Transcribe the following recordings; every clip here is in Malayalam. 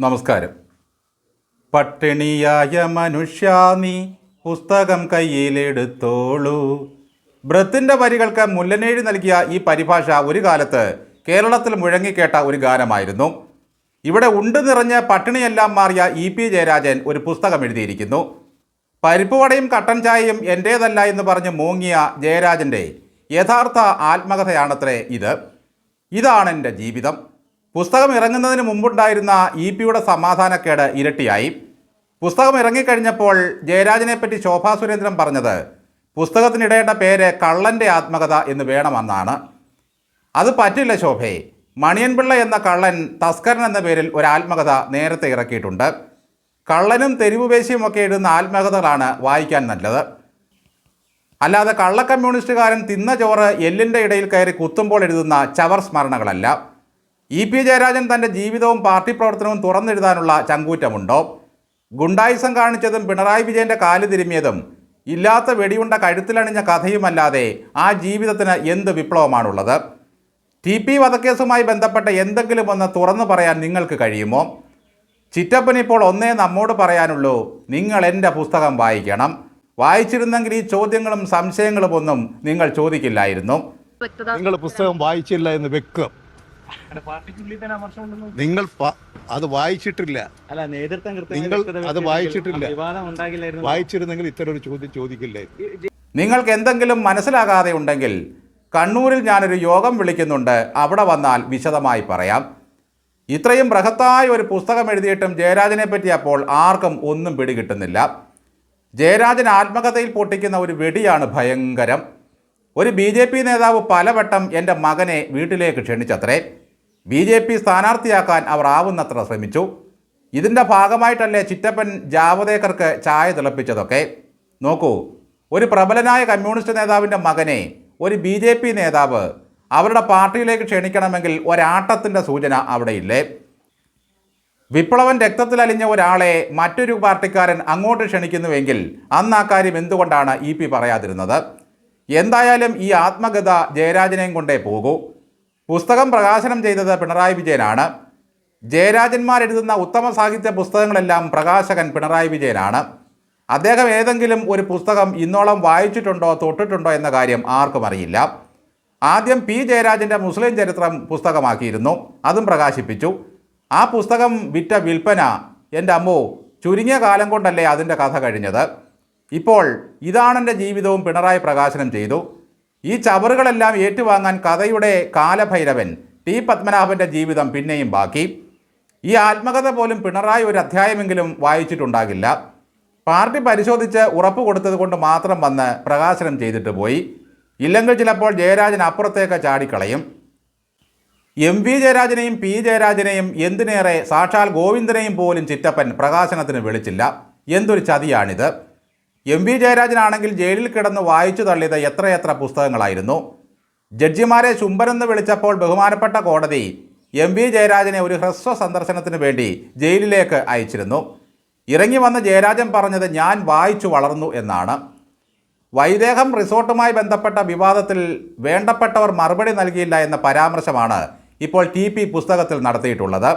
നമസ്കാരം. പട്ടിണിയായ മനുഷ്യ നീ പുസ്തകം കയ്യിലെടുത്തോളൂ. ബ്രത്തിന്റെ വരികൾക്ക് മുല്ലനേഴി നൽകിയ ഈ പരിഭാഷ ഒരു കാലത്ത് കേരളത്തിൽ മുഴങ്ങിക്കേട്ട ഒരു ഗാനമായിരുന്നു. ഇവിടെ ഉണ്ട് നിറഞ്ഞ പട്ടിണിയെല്ലാം മാറിയ ഇ പി ജയരാജൻ ഒരു പുസ്തകം എഴുതിയിരിക്കുന്നു. പരിപ്പുവടയും കട്ടൻ ചായയും എന്റേതല്ല എന്ന് പറഞ്ഞ് മൂങ്ങിയ ജയരാജന്റെ യഥാർത്ഥ ആത്മകഥയാണത്രേ ഇത്. ഇതാണ് എന്റെ ജീവിതം. പുസ്തകം ഇറങ്ങുന്നതിന് മുമ്പുണ്ടായിരുന്ന ഇ പിയുടെ സമാധാനക്കേട് ഇരട്ടിയായി. പുസ്തകം ഇറങ്ങിക്കഴിഞ്ഞപ്പോൾ ജയരാജനെപ്പറ്റി ശോഭാ സുരേന്ദ്രൻ പറഞ്ഞത് പുസ്തകത്തിനിടേണ്ട പേര് കള്ളന്റെ ആത്മകഥ എന്ന് വേണമെന്നാണ്. അത് പറ്റില്ല ശോഭയെ മണിയൻപിള്ള എന്ന കള്ളൻ തസ്കരൻ എന്ന പേരിൽ ഒരു ആത്മകഥ നേരത്തെ ഇറക്കിയിട്ടുണ്ട്. കള്ളനും തെരുവുപേശിയും ഒക്കെ എഴുതുന്ന ആത്മകഥകളാണ് വായിക്കാൻ നല്ലത്. അല്ലാതെ കള്ള കമ്മ്യൂണിസ്റ്റുകാരൻ തിന്ന ചോറ് എല്ലിന്റെ ഇടയിൽ കയറി കുത്തുമ്പോൾ എഴുതുന്ന ചവർ സ്മരണകളല്ല. ഇ പി ജയരാജൻ തന്റെ ജീവിതവും പാർട്ടി പ്രവർത്തനവും തുറന്നെഴുതാനുള്ള ചങ്കൂറ്റമുണ്ടോ? ഗുണ്ടായിസം കാണിച്ചതും പിണറായി വിജയന്റെ കാൽ തിരുമിയതും ഇല്ലാത്ത വെടിയുണ്ട കഴുത്തിലണിഞ്ഞ കഥയുമല്ലാതെ ആ ജീവിതത്തിന് എന്ത് വിപ്ലവമാണുള്ളത്? ടി പി വധക്കേസുമായി ബന്ധപ്പെട്ട എന്തെങ്കിലും ഒന്ന് തുറന്നു പറയാൻ നിങ്ങൾക്ക് കഴിയുമോ? ചിറ്റപ്പൻ ഇപ്പോൾ ഒന്നേ നമ്മോട് പറയാനുള്ളൂ നിങ്ങൾ എന്റെ പുസ്തകം വായിക്കണം. വായിച്ചിരുന്നെങ്കിൽ ഈ ചോദ്യങ്ങളും സംശയങ്ങളും ഒന്നും നിങ്ങൾ ചോദിക്കില്ലായിരുന്നു. നിങ്ങൾ പുസ്തകം വായിച്ചില്ല എന്ന് അമർഷമുണ്ടെന്ന് നിങ്ങൾ അത് വായിച്ചിട്ടില്ല. അല്ല നേതൃത്വം നിങ്ങൾ അത് വായിച്ചിട്ടില്ല. വായിച്ചിരുന്നെങ്കിൽ ഇത്തരം ഒരു ചോദ്യം ചോദിക്കില്ലേ? നിങ്ങൾക്ക് എന്തെങ്കിലും മനസ്സിലാകാതെ ഉണ്ടെങ്കിൽ കണ്ണൂരിൽ ഞാനൊരു യോഗം വിളിക്കുന്നുണ്ട്. അവിടെ വന്നാൽ വിശദമായി പറയാം. ഇത്രയും ബൃഹത്തായ ഒരു പുസ്തകം എഴുതിയിട്ടും ജയരാജനെ പറ്റി അപ്പോൾ ആർക്കും ഒന്നും പിടികിട്ടുന്നില്ല ജയരാജൻ ആത്മകഥയിൽ പൊട്ടിക്കുന്ന ഒരു വെടിയാണ് ഭയങ്കരം. ഒരു ബി ജെ പി നേതാവ് പലവട്ടം എന്റെ മകനെ വീട്ടിലേക്ക് ക്ഷണിച്ചത്രേ. ബി ജെ പി സ്ഥാനാർത്ഥിയാക്കാൻ അവർ ആവുന്നത്ര ശ്രമിച്ചു. ഇതിന്റെ ഭാഗമായിട്ടല്ലേ ചിറ്റപ്പൻ ജാവദേക്കർക്ക് ചായ തിളപ്പിച്ചതൊക്കെ? നോക്കൂ ഒരു പ്രബലനായ കമ്മ്യൂണിസ്റ്റ് നേതാവിന്റെ മകനെ ഒരു ബി ജെ പി നേതാവ് അവരുടെ പാർട്ടിയിലേക്ക് ക്ഷണിക്കണമെങ്കിൽ ഒരാട്ടത്തിന്റെ സൂചന അവിടെയില്ലേ? വിപ്ലവൻ രക്തത്തിലലിഞ്ഞ ഒരാളെ മറ്റൊരു പാർട്ടിക്കാരൻ അങ്ങോട്ട് ക്ഷണിക്കുന്നുവെങ്കിൽ അന്ന് ആ കാര്യം എന്തുകൊണ്ടാണ് ഇ പി പറയാതിരുന്നത്? എന്തായാലും ഈ ആത്മകഥ ജയരാജനെയും കൊണ്ടേ പോകൂ. പുസ്തകം പ്രകാശനം ചെയ്തത് പിണറായി വിജയനാണ്. ജയരാജന്മാരെഴുതുന്ന ഉത്തമ സാഹിത്യ പുസ്തകങ്ങളെല്ലാം പ്രകാശകൻ പിണറായി വിജയനാണ്. അദ്ദേഹം ഏതെങ്കിലും ഒരു പുസ്തകം ഇന്നോളം വായിച്ചിട്ടുണ്ടോ തൊട്ടിട്ടുണ്ടോ എന്ന കാര്യം ആർക്കും അറിയില്ല. ആദ്യം പി. ജയരാജന്റെ മുസ്ലിം ചരിത്രം പുസ്തകമാക്കിയിരുന്നു. അതും പ്രകാശിപ്പിച്ചു. ആ പുസ്തകം വിറ്റ വിൽപ്പന എന്റെ അമ്മോ ചുരുങ്ങിയ കാലം കൊണ്ടല്ലേ അതിന്റെ കഥ കഴിഞ്ഞത്. ഇപ്പോൾ ഇതാണെന്റെ ജീവിതവും പിണറായി പ്രകാശനം ചെയ്തു. ഈ ചവറുകളെല്ലാം ഏറ്റുവാങ്ങാൻ കഥയുടെ കാലഭൈരവൻ ടി പത്മനാഭന്റെ ജീവിതം പിന്നെയും ബാക്കി. ഈ ആത്മകഥ പോലും പിണറായി ഒരു അധ്യായമെങ്കിലും വായിച്ചിട്ടുണ്ടാകില്ല. പാർട്ടി പരിശോധിച്ച് ഉറപ്പ് കൊടുത്തത് കൊണ്ട് മാത്രം വന്ന് പ്രകാശനം ചെയ്തിട്ട് പോയി. ഇല്ലെങ്കിൽ ചിലപ്പോൾ ജയരാജൻ അപ്പുറത്തേക്ക് ചാടിക്കളയും. എം വി ജയരാജനെയും പി ജയരാജനെയും എന്തിനേറെ സാക്ഷാൽ ഗോവിന്ദനെയും പോലും ചിറ്റപ്പൻ പ്രകാശനത്തിന് വിളിച്ചില്ല. എന്തൊരു ചതിയാണിത്. എം വി ജയരാജനാണെങ്കിൽ ജയിലിൽ കിടന്ന് വായിച്ചു തള്ളിയത് എത്രയെത്ര പുസ്തകങ്ങളായിരുന്നു? ജഡ്ജിമാരെ ശുംബനെന്ന് വിളിച്ചപ്പോൾ ബഹുമാനപ്പെട്ട കോടതി എം വി ജയരാജനെ ഒരു ഹ്രസ്വ സന്ദർശനത്തിന് വേണ്ടി ജയിലിലേക്ക് അയച്ചിരുന്നു. ഇറങ്ങി വന്ന ജയരാജൻ പറഞ്ഞത് ഞാൻ വായിച്ചു വളർന്നു എന്നാണ്. വൈദേഹം റിസോർട്ടുമായി ബന്ധപ്പെട്ട വിവാദത്തിൽ വേണ്ടപ്പെട്ടവർ മറുപടി നൽകിയില്ല എന്ന പരാമർശമാണ് ഇപ്പോൾ ടി പി പുസ്തകത്തിൽ നടത്തിയിട്ടുള്ളത്.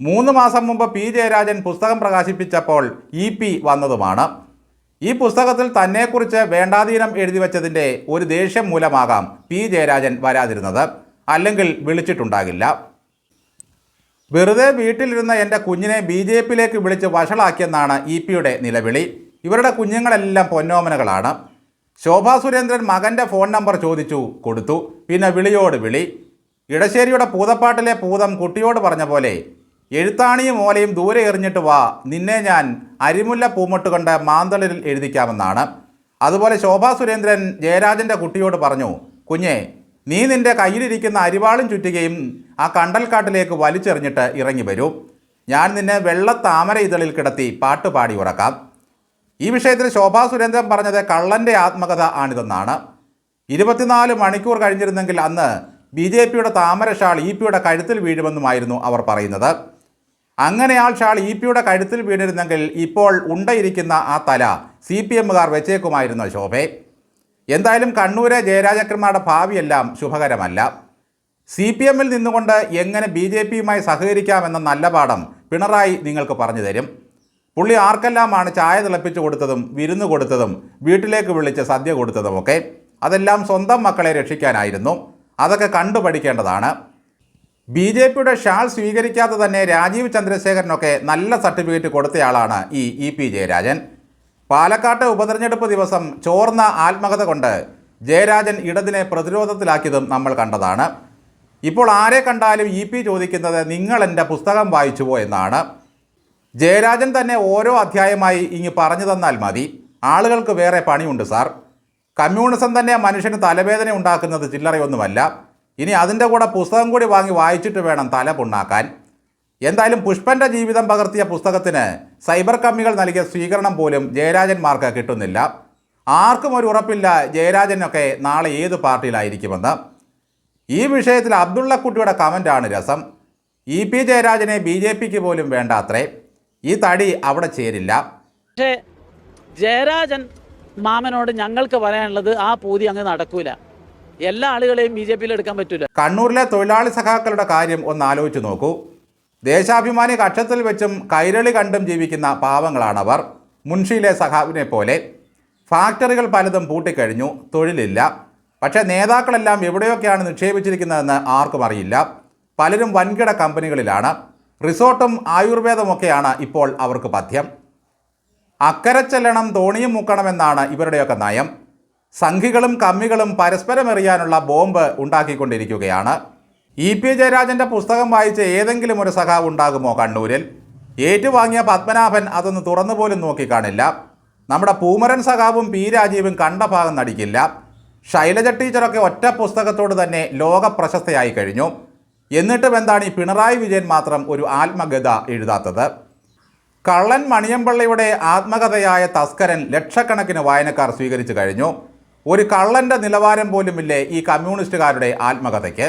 മൂന്ന് മാസം മുമ്പ് പി ജയരാജൻ പുസ്തകം പ്രകാശിപ്പിച്ചപ്പോൾ ഇ പി വന്നതുമാണ്. ഈ പുസ്തകത്തിൽ തന്നെക്കുറിച്ച് വേണ്ടാധീനം എഴുതി വച്ചതിന്റെ ഒരു ദേഷ്യം മൂലമാകാം പി. ജയരാജൻ വരാതിരുന്നത്. അല്ലെങ്കിൽ വിളിച്ചിട്ടുണ്ടാകില്ല. വെറുതെ വീട്ടിലിരുന്ന എന്റെ കുഞ്ഞിനെ ബി ജെ പിയിലേക്ക് വിളിച്ച് വഷളാക്കിയെന്നാണ് ഇ പിയുടെ നിലവിളി. ഇവരുടെ കുഞ്ഞുങ്ങളെല്ലാം പൊന്നോമനകളാണ്. ശോഭാ സുരേന്ദ്രൻ മകന്റെ ഫോൺ നമ്പർ ചോദിച്ചു കൊടുത്തു. പിന്നെ വിളിയോട് വിളി. ഇടശ്ശേരിയുടെ പൂതപ്പാട്ടിലെ പൂതം കുട്ടിയോട് പറഞ്ഞ പോലെ എഴുത്താണിയും ഓലയും ദൂരെ എറിഞ്ഞിട്ട് വാ നിന്നെ ഞാൻ അരിമുല്ല പൂമൊട്ട് കൊണ്ട് മാന്തളിൽ എഴുതിക്കാമെന്നാണ്. അതുപോലെ ശോഭാ സുരേന്ദ്രൻ ജയരാജന്റെ കുട്ടിയോട് പറഞ്ഞു കുഞ്ഞെ നീ നിന്റെ കയ്യിലിരിക്കുന്ന അരിവാളും ചുറ്റുകയും ആ കണ്ടൽക്കാട്ടിലേക്ക് വലിച്ചെറിഞ്ഞിട്ട് ഇറങ്ങി വരൂ. ഞാൻ നിന്നെ വെള്ള താമര ഇതളിൽ കിടത്തി പാട്ട് പാടി ഉറക്കാം. ഈ വിഷയത്തിൽ ശോഭാ സുരേന്ദ്രൻ പറഞ്ഞത് കള്ളന്റെ ആത്മകഥ ആണിതെന്നാണ്. ഇരുപത്തിനാല് മണിക്കൂർ കഴിഞ്ഞിരുന്നെങ്കിൽ അന്ന് ബി ജെ പിയുടെ താമരഷാൾ ഇ പിയുടെ കഴുത്തിൽ വീഴുമെന്നുമായിരുന്നു അവർ പറയുന്നത്. അങ്ങനെ ആ ഷാൾ ഇ പിയുടെ കഴുത്തിൽ വീണിരുന്നെങ്കിൽ ഇപ്പോൾ ഉണ്ടയിരിക്കുന്ന ആ തല സി പി എമ്മുകാർ വെച്ചേക്കുമായിരുന്നു ശോഭെ. എന്തായാലും കണ്ണൂരെ ജയരാജക്കന്മാരുടെ ഭാവിയെല്ലാം ശുഭകരമല്ല. സി പി എമ്മിൽ നിന്നുകൊണ്ട് എങ്ങനെ ബി ജെ പിയുമായി സഹകരിക്കാമെന്ന നല്ല പാഠം പിണറായി നിങ്ങൾക്ക് പറഞ്ഞു തരും. പുള്ളി ആർക്കെല്ലാമാണ് ചായ തിളപ്പിച്ചു കൊടുത്തതും വിരുന്ന് കൊടുത്തതും വീട്ടിലേക്ക് വിളിച്ച് സദ്യ കൊടുത്തതുമൊക്കെ. അതെല്ലാം സ്വന്തം മക്കളെ രക്ഷിക്കാനായിരുന്നു. അതൊക്കെ കണ്ടു പഠിക്കേണ്ടതാണ് ബി ജെ പിയുടെ ഷാൾ സ്വീകരിക്കാതെ തന്നെ രാജീവ് ചന്ദ്രശേഖരനൊക്കെ നല്ല സർട്ടിഫിക്കറ്റ് കൊടുത്തയാളാണ് ഈ ഇ പി ജയരാജൻ. പാലക്കാട്ട് ഉപതെരഞ്ഞെടുപ്പ് ദിവസം ചോർന്ന ആത്മകഥ കൊണ്ട് ജയരാജൻ ഇടതിനെ പ്രതിരോധത്തിലാക്കിയതും നമ്മൾ കണ്ടതാണ്. ഇപ്പോൾ ആരെ കണ്ടാലും ഇ പി ചോദിക്കുന്നത് നിങ്ങൾ എന്റെ പുസ്തകം വായിച്ചുവോ എന്നാണ്. ജയരാജൻ തന്നെ ഓരോ അധ്യായമായി ഇങ്ങ് പറഞ്ഞു തന്നാൽ മതി. ആളുകൾക്ക് വേറെ പണിയുണ്ട് സാർ. കമ്മ്യൂണിസം തന്നെ മനുഷ്യന് തലവേദന ഉണ്ടാക്കുന്നത് ചില്ലറയൊന്നുമല്ല. ഇനി അതിന്റെ കൂടെ പുസ്തകം കൂടി വാങ്ങി വായിച്ചിട്ട് വേണം തല പുണ്ണാക്കാൻ. എന്തായാലും പുഷ്പന്റെ ജീവിതം പകർത്തിയ പുസ്തകത്തിന് സൈബർ കമ്മികൾ നൽകിയ സ്വീകരണം പോലും ജയരാജന്മാർക്ക് കിട്ടുന്നില്ല. ആർക്കും ഒരു ഉറപ്പില്ല ജയരാജനൊക്കെ നാളെ ഏത് പാർട്ടിയിലായിരിക്കുമെന്ന്. ഈ വിഷയത്തിൽ അബ്ദുള്ളക്കുട്ടിയുടെ കമന്റാണ് രസം. ഇ പി ജയരാജനെ ബി ജെ പിക്ക് പോലും വേണ്ട അത്രേ ഈ തടി അവിടെ ചേരില്ല. പക്ഷേ ജയരാജൻ മാമനോട് ഞങ്ങൾക്ക് പറയാനുള്ളത് ആ പൂതി അങ്ങ് നടക്കൂല. എല്ലാ ആളുകളെയും ബി ജെ പിയിൽ എടുക്കാൻ പറ്റില്ല കണ്ണൂരിലെ തൊഴിലാളി സഖാക്കളുടെ കാര്യം ഒന്ന് ആലോചിച്ച് നോക്കൂ. ദേശാഭിമാനി കക്ഷത്തിൽ വെച്ചും കൈരളി കണ്ടും ജീവിക്കുന്ന പാവങ്ങളാണവർ. മുൻഷിയിലെ സഖാവിനെ പോലെ. ഫാക്ടറികൾ പലതും പൂട്ടിക്കഴിഞ്ഞു തൊഴിലില്ല. പക്ഷേ നേതാക്കളെല്ലാം എവിടെയൊക്കെയാണ് നിക്ഷേപിച്ചിരിക്കുന്നതെന്ന് ആർക്കും അറിയില്ല. പലരും വൻകിട കമ്പനികളിലാണ്. റിസോർട്ടും ആയുർവേദമൊക്കെയാണ് ഇപ്പോൾ അവർക്ക് പഥ്യം. അക്കരെ ചെല്ലണം തോണിയും മുക്കണമെന്നാണ് ഇവരുടെയൊക്കെ നയം. സംഘികളും കമ്മികളും പരസ്പരമെറിയാനുള്ള ബോംബ് ഉണ്ടാക്കിക്കൊണ്ടിരിക്കുകയാണ്. ഇ പി ജയരാജന്റെ പുസ്തകം വായിച്ച ഏതെങ്കിലും ഒരു സഖാവ് ഉണ്ടാകുമോ കണ്ണൂരിൽ? ഏറ്റുവാങ്ങിയ പത്മനാഭൻ അതൊന്ന് തുറന്നുപോലും നോക്കിക്കാണില്ല. നമ്മുടെ പൂമരൻ സഖാവും പി രാജീവും കണ്ട ഭാഗം നടിക്കില്ല. ശൈലജ ടീച്ചറൊക്കെ ഒറ്റ പുസ്തകത്തോട് തന്നെ ലോക പ്രശസ്തയായി കഴിഞ്ഞു. എന്നിട്ടും എന്താണ് ഈ പിണറായി വിജയൻ മാത്രം ഒരു ആത്മകഥ എഴുതാത്തത്? കള്ളൻ മണിയമ്പിള്ളയുടെ ആത്മകഥയായ തസ്കരൻ ലക്ഷക്കണക്കിന് വായനക്കാർ സ്വീകരിച്ചു കഴിഞ്ഞു. ഒരു കള്ളന്റെ നിലവാരം പോലുമില്ലേ ഈ കമ്മ്യൂണിസ്റ്റുകാരുടെ ആത്മകഥയ്ക്ക്?